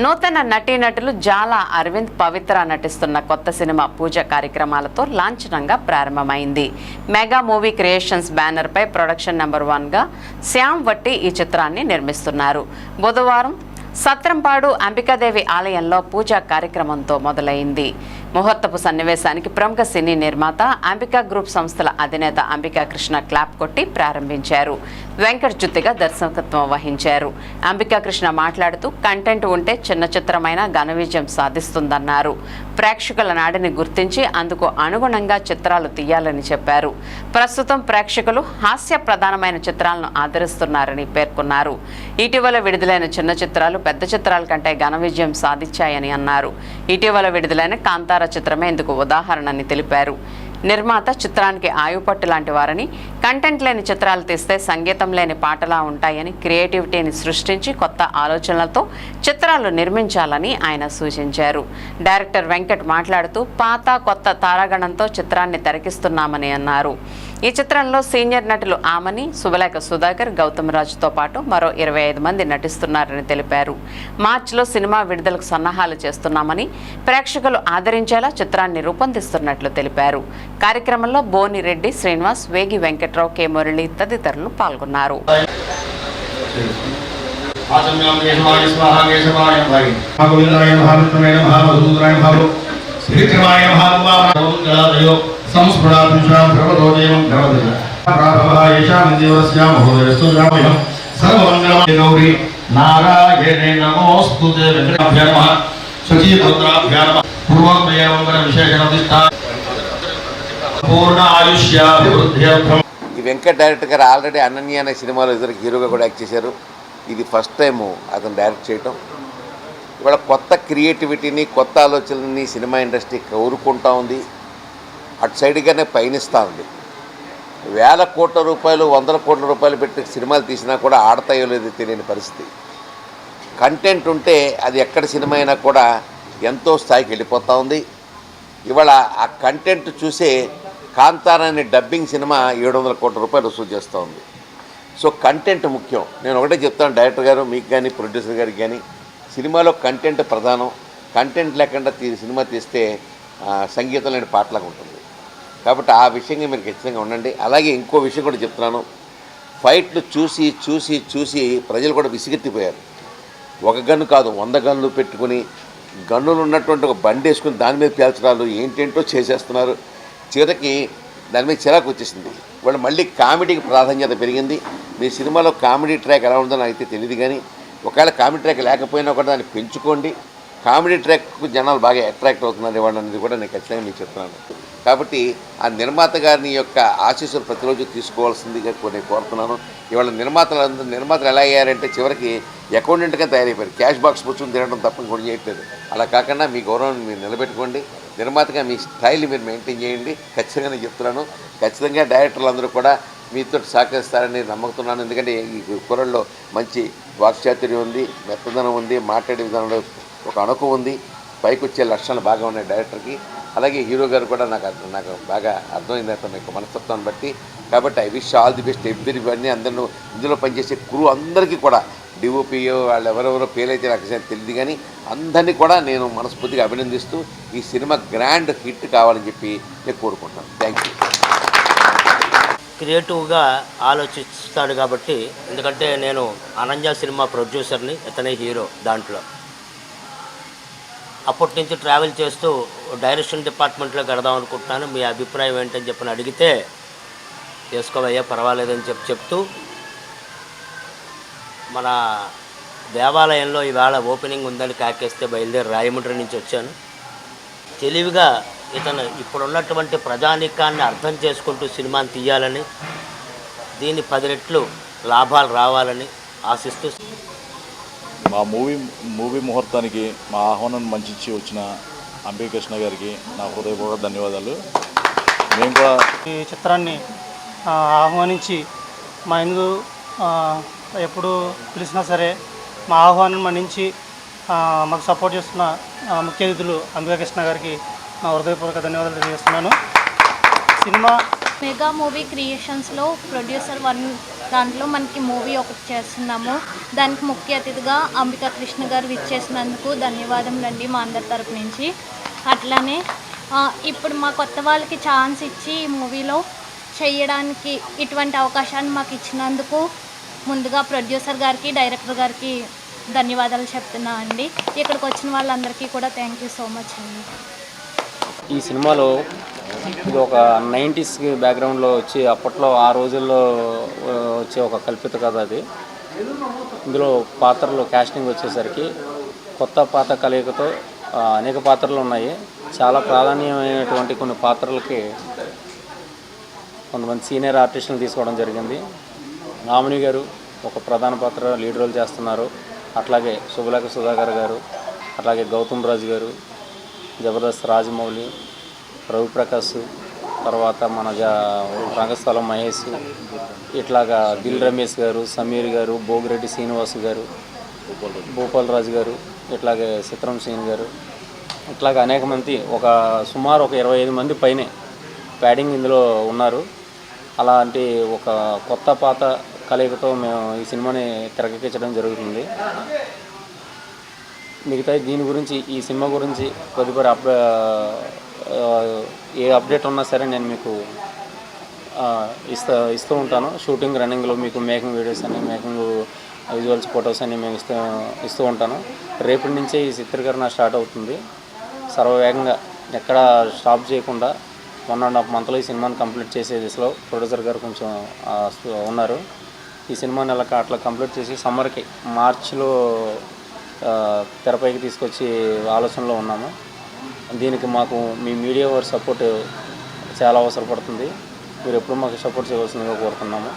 నూతన నటీనటులు జాలా అరవింద్ పవిత్ర నటిస్తున్న కొత్త సినిమా పూజ కార్యక్రమాలతో లాంఛనంగా ప్రారంభమైంది. మెగా మూవీ క్రియేషన్స్ బ్యానర్పై ప్రొడక్షన్ నెంబర్ వన్గా శ్యామ్ వట్టి ఈ చిత్రాన్ని నిర్మిస్తున్నారు. బుధవారం సత్రంపాడు అంబికాదేవి ఆలయంలో పూజా కార్యక్రమంతో మొదలైంది. ముహూర్తపు సన్నివేశానికి ప్రముఖ సినీ నిర్మాత అంబికా గ్రూప్ సంస్థల అధినేత అంబికా కృష్ణ క్లాప్ కొట్టి ప్రారంభించారు. వెంకట్ జుత్తిగా దర్శకత్వం వహించారు. అంబికా కృష్ణ మాట్లాడుతూ కంటెంట్ ఉంటే చిన్న చిత్రమైన ఘన విజయం సాధిస్తుందన్నారు. ప్రేక్షకుల నాడిని గుర్తించి అందుకు అనుగుణంగా చిత్రాలు తీయాలని చెప్పారు. ప్రస్తుతం ప్రేక్షకులు హాస్య ప్రధానమైన చిత్రాలను ఆదరిస్తున్నారని పేర్కొన్నారు. ఇటీవల విడుదలైన చిన్న చిత్రాలు పెద్ద చిత్రాల కంటే ఘన విజయం సాధించాయని అన్నారు. ఇటీవల విడుదలైన కాంతార చిత్రమే ఇందుకు ఉదాహరణని తెలిపారు. నిర్మాత చిత్రానికి ఆయుపట్టు లాంటి వారని కంటెంట్ లేని చిత్రాలు తీస్తే సంగీతం లేని పాటలా ఉంటాయని క్రియేటివిటీని సృష్టించి కొత్త ఆలోచనలతో చిత్రాలు నిర్మించాలని ఆయన సూచించారు. డైరెక్టర్ వెంకట్ మాట్లాడుతూ పాత కొత్త తారాగణంతో చిత్రాన్ని తెరకిస్తున్నామని అన్నారు. ఈ చిత్రంలో సీనియర్ నటులు ఆమని సుబలేఖ సుధాకర్ గౌతమ్ రాజుతో పాటు మరో ఇరవై ఐదు మంది నటిస్తున్నారని తెలిపారు. మార్చిలో సినిమా విడుదలకు సన్నాహాలు చేస్తున్నామని ప్రేక్షకులు ఆదరించేలా చిత్రాన్ని రూపొందిస్తున్నట్లు తెలిపారు. కార్యక్రమంలో బోని రెడ్డి శ్రీనివాస్ వేగి వెంకట్రావు కె మురళి తదితరులు పాల్గొన్నారు. ఆచమ్యం కేశవాయ స్వాహ కేశవాయ భై గోవిందాయ మహావిష్ణువే నమః మధుసూదనాయ మహాభో శ్రీక్రమాయ మహాత్మాదయో సంస్ఫురాభిషాం భగవతో దేవం భగవతి ప్రాభవ ఏషాం దేవస్య మహోదయస్తు రామయం సర్వమంగళం గౌరీ. నారాయణే నమోస్తుతే వెంకటాభ్య నమః. సచీపుత్రాభ్య నమః. పూర్వోత్తయవంకర విశేషణదిష్ట పూర్ణ ఆయుష్యాభివృద్ధ్యర్థం ఈ వెంకట్ డైరెక్టర్ గారు ఆల్రెడీ అనన్య అనే సినిమాలో ఇద్దరు హీరోగా కూడా యాక్ట్ చేశారు. ఇది ఫస్ట్ టైము అతను డైరెక్ట్ చేయటం. ఇవాళ కొత్త క్రియేటివిటీని కొత్త ఆలోచనని సినిమా ఇండస్ట్రీ కోరుకుంటా ఉంది. అటు సైడ్గానే పయనిస్తూ ఉంది. వేల కోట్ల రూపాయలు వందల కోట్ల రూపాయలు పెట్టి సినిమాలు తీసినా కూడా ఆడతాయో లేదో తెలియని పరిస్థితి. కంటెంట్ ఉంటే అది ఎక్కడ సినిమా అయినా కూడా ఎంతో స్థాయికి వెళ్ళిపోతూ ఉంది. ఇవాళ ఆ కంటెంట్ చూసే కాంతారాన్ని అనే డబ్బింగ్ సినిమా ఏడు వందల కోట్ల రూపాయలు వసూలు చేస్తూ ఉంది. సో కంటెంట్ ముఖ్యం. నేను ఒకటే చెప్తాను డైరెక్టర్ గారు మీకు కానీ ప్రొడ్యూసర్ గారికి కానీ సినిమాలో కంటెంట్ ప్రధానం. కంటెంట్ లేకుండా తీ సినిమా తీస్తే సంగీతం లేని పాటలాగా ఉంటుంది. కాబట్టి ఆ విషయంగా మీరు ఖచ్చితంగా ఉండండి. అలాగే ఇంకో విషయం కూడా చెప్తున్నాను. ఫైట్లు చూసి చూసి చూసి ప్రజలు కూడా విసిగెత్తిపోయారు. ఒక గన్ను కాదు వంద గన్నులు పెట్టుకుని గన్నులు ఉన్నటువంటి ఒక బండి వేసుకుని దాని మీద పేల్చడాలు ఏంటేంటో చేసేస్తున్నారు. చివరికి దాని మీద చిరాకు వచ్చేసింది. వాళ్ళు మళ్ళీ కామెడీకి ప్రాధాన్యత పెరిగింది. మీ సినిమాలో కామెడీ ట్రాక్ ఎలా ఉందో నాకు అయితే తెలియదు కానీ ఒకవేళ కామెడీ ట్రాక్ లేకపోయినా కూడా దాన్ని పెంచుకోండి. కామెడీ ట్రాక్కు జనాలు బాగా అట్రాక్ట్ అవుతున్నారు ఇవాళ అనేది కూడా నేను ఖచ్చితంగా మీకు చెప్తున్నాను. కాబట్టి ఆ నిర్మాత గారిని యొక్క ఆశీస్సులు ప్రతిరోజు తీసుకోవాల్సిందిగా కొన్ని కోరుతున్నాను. ఇవాళ నిర్మాతలు నిర్మాతలు ఎలా అయ్యారంటే చివరికి అకౌంటెంట్గా తయారైపోయారు. క్యాష్ బాక్స్ పుచ్చుకుని తినడం తప్ప కూడా చేయట్లేదు. అలా కాకుండా మీ గౌరవం మీరు నిలబెట్టుకోండి. నిర్మాతగా మీ స్టైల్ మీరు మెయింటైన్ చేయండి. ఖచ్చితంగా నేను చెప్తున్నాను. ఖచ్చితంగా డైరెక్టర్లు అందరూ కూడా మీతో సహకరిస్తారని నమ్ముతున్నాను. ఎందుకంటే ఈ కూరల్లో మంచి వాక్చాతుర్యం ఉంది మెత్తదనం ఉంది మాట్లాడే విధానంలో ఒక అణుకు ఉంది. పైకి వచ్చే లక్షణాలు బాగా ఉన్నాయి డైరెక్టర్కి. అలాగే హీరో గారు కూడా నాకు నాకు బాగా అర్థమైంది అతని యొక్క మనస్తత్వాన్ని బట్టి. కాబట్టి I wish all the best. ఎవ్రీవన్నీ అందరూ ఇందులో పనిచేసే క్రూ అందరికీ కూడా డిఓపిఓ వాళ్ళు ఎవరెవరో పేరైతే నాకు తెలియదు కానీ అందరినీ కూడా నేను మనస్ఫూర్తిగా అభినందిస్తూ ఈ సినిమా గ్రాండ్ హిట్ కావాలని చెప్పి నేను కోరుకుంటున్నాను. థ్యాంక్ యూ క్రియేటివ్గా ఆలోచిస్తాడు కాబట్టి ఎందుకంటే నేను అనంజ సినిమా ప్రొడ్యూసర్ని ఇతనే హీరో దాంట్లో. అప్పటి నుంచి ట్రావెల్ చేస్తూ డైరెక్షన్ డిపార్ట్మెంట్లో కడదాం అనుకుంటున్నాను. మీ అభిప్రాయం ఏంటని చెప్పని అడిగితే చేసుకోవయ్యా పర్వాలేదని చెప్పి చెప్తూ మన దేవాలయంలో ఈవేళ ఓపెనింగ్ ఉందని కాకేస్తే బయలుదేరి రాయమండ్రి నుంచి వచ్చాను. తెలివిగా ఇతను ఇప్పుడున్నటువంటి ప్రజానీకాన్ని అర్థం చేసుకుంటూ సినిమాని తీయాలని దీన్ని పది రెట్లు లాభాలు రావాలని ఆశిస్తూ మా మూవీ మూవీ ముహూర్తానికి మా ఆహ్వానం మంచిచ్చి వచ్చిన అంబే కృష్ణ గారికి నా హృదయపూర్వక ధన్యవాదాలు. మేము కూడా ఈ చిత్రాన్ని ఆహ్వానించి మా ఇందు ఎప్పుడు పిలిచినా సరే మా ఆహ్వానం మన్నించి మాకు సపోర్ట్ చేస్తున్న ముఖ్య అతిథులు అంబికా కృష్ణ గారికి నా హృదయపూర్వక ధన్యవాదాలు తెలియజేస్తున్నాను. సినిమా మెగా మూవీ క్రియేషన్స్లో ప్రొడ్యూసర్ వన్ దాంట్లో మనకి మూవీ ఒకటి చేస్తున్నాము. దానికి ముఖ్య అతిథిగా అంబికా కృష్ణ గారు విచ్చేసినందుకు ధన్యవాదములండి మా అందరి తరపు నుంచి. అట్లానే ఇప్పుడు మా కొత్త వాళ్ళకి ఛాన్స్ ఇచ్చి ఈ మూవీలో చేయడానికి ఇటువంటి అవకాశాన్ని మాకు ఇచ్చినందుకు ముందుగా ప్రొడ్యూసర్ గారికి డైరెక్టర్ గారికి ధన్యవాదాలు చెప్తున్నా అండి. ఇక్కడికి వచ్చిన వాళ్ళందరికీ కూడా థ్యాంక్ యూ సో మచ్ అండి. ఈ సినిమాలో ఇది ఒక నైంటీస్ బ్యాక్గ్రౌండ్లో వచ్చి అప్పట్లో ఆ రోజుల్లో వచ్చే ఒక కల్పిత కథ అది. ఇందులో పాత్రలు కాస్టింగ్ వచ్చేసరికి కొత్త పాత కలయికతో అనేక పాత్రలు ఉన్నాయి. చాలా ప్రాధాన్యమైనటువంటి కొన్ని పాత్రలకి కొంతమంది సీనియర్ ఆర్టిస్టులను తీసుకోవడం జరిగింది. నామిని గారు ఒక ప్రధాన పాత్ర లీడ్ రోల్ చేస్తున్నారు. అట్లాగే శుభలేఖ సుధాకర్ గారు అట్లాగే గౌతమ్ రాజు గారు జబర్దస్త్ రాజమౌళి రవిప్రకాష్ తర్వాత మన జా రంగస్థలం మహేష్ ఇట్లాగా దిల్ రమేష్ గారు సమీర్ గారు భోగిరెడ్డి శ్రీనివాస్ గారు భూపాల్ రాజు గారు ఇట్లాగే చిత్రం శ్రీని గారు ఇట్లాగ అనేక మంది ఒక సుమారు ఒక ఇరవై ఐదు మంది పైనే ప్యాడింగ్ ఇందులో ఉన్నారు. అలాంటి ఒక కొత్త పాత కలయికతో మేము ఈ సినిమాని తెరకెక్కించడం జరుగుతుంది. మిగతా దీని గురించి ఈ సినిమా గురించి తదుపరి అప్ ఏ అప్డేట్ ఉన్నా సరే నేను మీకు ఇస్తా ఇస్తూ ఉంటాను. షూటింగ్ రన్నింగ్లో మీకు మేకింగ్ వీడియోస్ అని మేకింగ్ విజువల్స్ ఫొటోస్ అని మేము ఇస్తూ ఇస్తూ ఉంటాను. రేపటి నుంచే ఈ చిత్రీకరణ స్టార్ట్ అవుతుంది. సర్వవేగంగా ఎక్కడ స్టాప్ చేయకుండా వన్ అండ్ హాఫ్ మంత్లో ఈ సినిమాని కంప్లీట్ చేసే దిశలో ప్రొడ్యూసర్ గారు కొంచెం ఉన్నారు. ఈ సినిమా అలా అట్లా కంప్లీట్ చేసి సమ్మర్కి మార్చిలో తెరపైకి తీసుకొచ్చి ఆలోచనలో ఉన్నాము. దీనికి మాకు మీ మీడియా వారి సపోర్ట్ చాలా అవసరపడుతుంది. మీరు ఎప్పుడు మాకు సపోర్ట్ చేయవలసిందిగా కోరుతున్నాము.